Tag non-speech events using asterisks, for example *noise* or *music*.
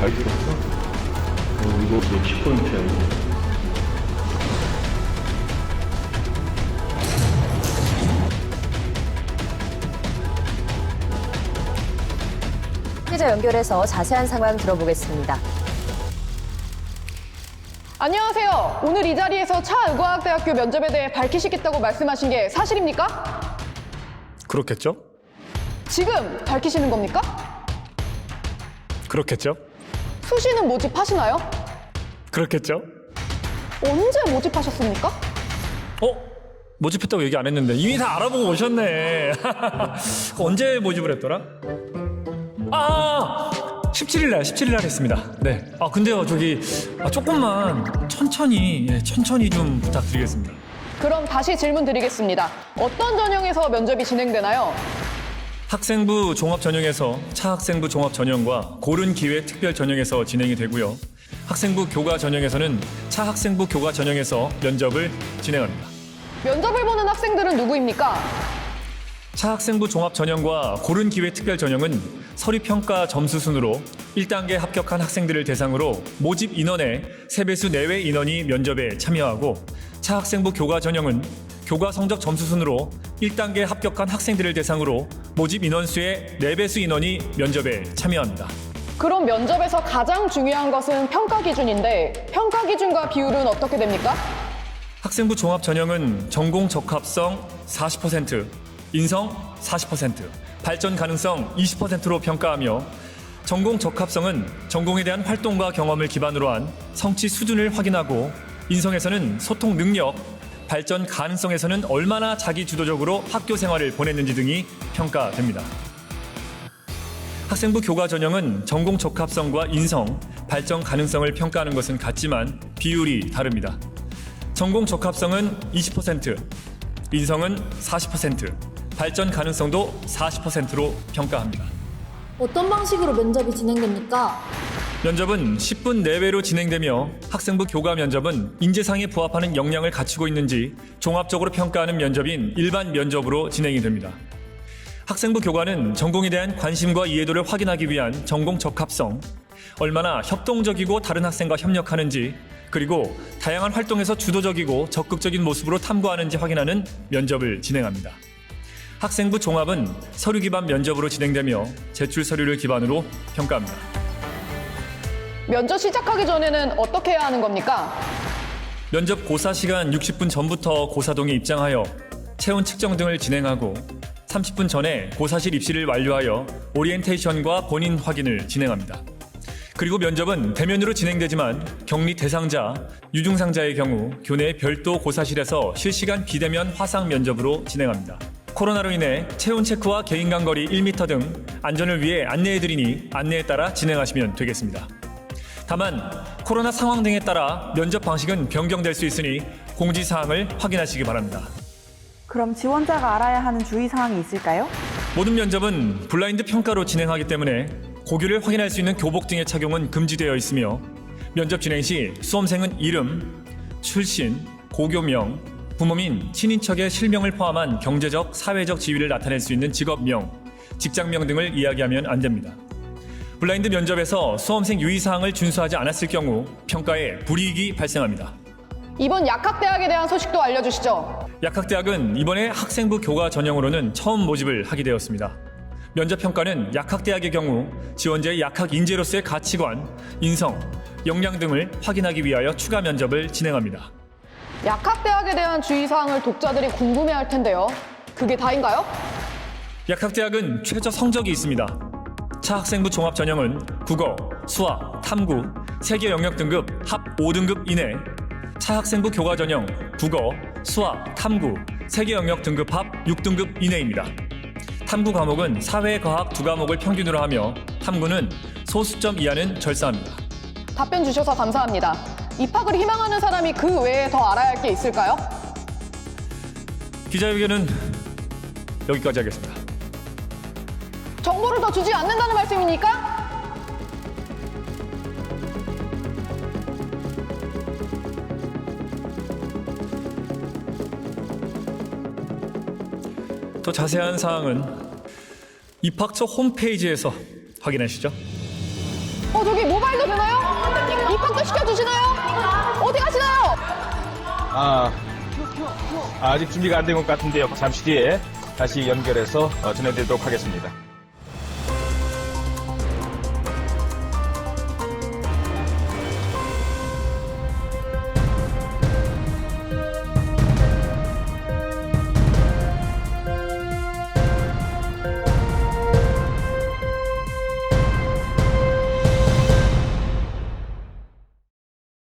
잘 들었어? 어, 이거 몇 포인트야 이거? 기자 연결해서 자세한 상황 들어보겠습니다. 안녕하세요. 오늘 이 자리에서 차의과학대학교 면접에 대해 밝히시겠다고 말씀하신 게 사실입니까? 그렇겠죠? 지금 밝히시는 겁니까? 그렇겠죠? 수시는 모집하시나요? 그렇겠죠? 언제 모집하셨습니까? 어? 모집했다고 얘기 안 했는데 이미 다 알아보고 오셨네. *laughs* 언제 모집을 했더라? 아! 17일 날, 17일 날 했습니다. 네. 아, 근데요, 저기, 아, 조금만 천천히, 예, 천천히 좀 부탁드리겠습니다. 그럼 다시 질문 드리겠습니다. 어떤 전형에서 면접이 진행되나요? 학생부 종합 전형에서 차학생부 종합 전형과 고른 기회 특별 전형에서 진행이 되고요. 학생부 교과 전형에서는 차학생부 교과 전형에서 면접을 진행합니다. 면접을 보는 학생들은 누구입니까? 차학생부 종합 전형과 고른 기회 특별 전형은 서류 평가 점수 순으로 1단계 합격한 학생들을 대상으로 모집 인원의 3배수 내외 인원이 면접에 참여하고 차학생부 교과 전형은 교과 성적 점수 순으로 1단계 합격한 학생들을 대상으로 모집 인원수의 4배수 인원이 면접에 참여합니다. 그럼 면접에서 가장 중요한 것은 평가 기준인데 평가 기준과 비율은 어떻게 됩니까? 학생부 종합 전형은 전공 적합성 40%, 인성 40%, 발전 가능성 20%로 평가하며 전공 적합성은 전공에 대한 활동과 경험을 기반으로 한 성취 수준을 확인하고 인성에서는 소통 능력, 발전 가능성에서는 얼마나 자기 주도적으로 학교 생활을 보냈는지 등이 평가됩니다. 학생부 교과 전형은 전공 적합성과 인성, 발전 가능성을 평가하는 것은 같지만 비율이 다릅니다. 전공 적합성은 20%, 인성은 40%, 발전 가능성도 40%로 평가합니다. 어떤 방식으로 면접이 진행됩니까? 면접은 10분 내외로 진행되며 학생부 교과 면접은 인재상에 부합하는 역량을 갖추고 있는지 종합적으로 평가하는 면접인 일반 면접으로 진행이 됩니다. 학생부 교과는 전공에 대한 관심과 이해도를 확인하기 위한 전공 적합성, 얼마나 협동적이고 다른 학생과 협력하는지, 그리고 다양한 활동에서 주도적이고 적극적인 모습으로 탐구하는지 확인하는 면접을 진행합니다. 학생부 종합은 서류 기반 면접으로 진행되며 제출 서류를 기반으로 평가합니다. 면접 시작하기 전에는 어떻게 해야 하는 겁니까? 면접 고사 시간 60분 전부터 고사동에 입장하여 체온 측정 등을 진행하고 30분 전에 고사실 입시를 완료하여 오리엔테이션과 본인 확인을 진행합니다. 그리고 면접은 대면으로 진행되지만 격리 대상자, 유증상자의 경우 교내 별도 고사실에서 실시간 비대면 화상 면접으로 진행합니다. 코로나로 인해 체온 체크와 개인 간 거리 1m 등 안전을 위해 안내해드리니 안내에 따라 진행하시면 되겠습니다. 다만 코로나 상황 등에 따라 면접 방식은 변경될 수 있으니 공지 사항을 확인하시기 바랍니다. 그럼 지원자가 알아야 하는 주의 사항이 있을까요? 모든 면접은 블라인드 평가로 진행하기 때문에 고교를 확인할 수 있는 교복 등의 착용은 금지되어 있으며 면접 진행 시 수험생은 이름, 출신, 고교명, 부모민, 친인척의 실명을 포함한 경제적, 사회적 지위를 나타낼 수 있는 직업명, 직장명 등을 이야기하면 안 됩니다. 블라인드 면접에서 수험생 유의사항을 준수하지 않았을 경우 평가에 불이익이 발생합니다. 이번 약학대학에 대한 소식도 알려주시죠. 약학대학은 이번에 학생부 교과 전형으로는 처음 모집을 하게 되었습니다. 면접 평가는 약학대학의 경우 지원자의 약학 인재로서의 가치관, 인성, 역량 등을 확인하기 위하여 추가 면접을 진행합니다. 약학대학에 대한 주의사항을 독자들이 궁금해할 텐데요. 그게 다인가요? 약학대학은 최저 성적이 있습니다. 차 학생부 종합 전형은 국어, 수학, 탐구, 세계 영역 등급 합 5등급 이내, 차 학생부 교과 전형 국어, 수학, 탐구, 세계 영역 등급 합 6등급 이내입니다. 탐구 과목은 사회 과학 두 과목을 평균으로 하며 탐구는 소수점 이하는 절사합니다. 답변 주셔서 감사합니다. 입학을 희망하는 사람이 그 외에 더 알아야 할 게 있을까요? 기자회견은 여기까지 하겠습니다. 정보를 더 주지 않는다는 말씀입니까? 더 자세한 사항은 입학처 홈페이지에서 확인하시죠. 어, 저기 모바일 해도 되나요? 입학도 시켜주시나요? 어디 가시나요? 아, 아직 준비가 안 된 것 같은데요. 잠시 뒤에 다시 연결해서 어, 전해드리도록 하겠습니다.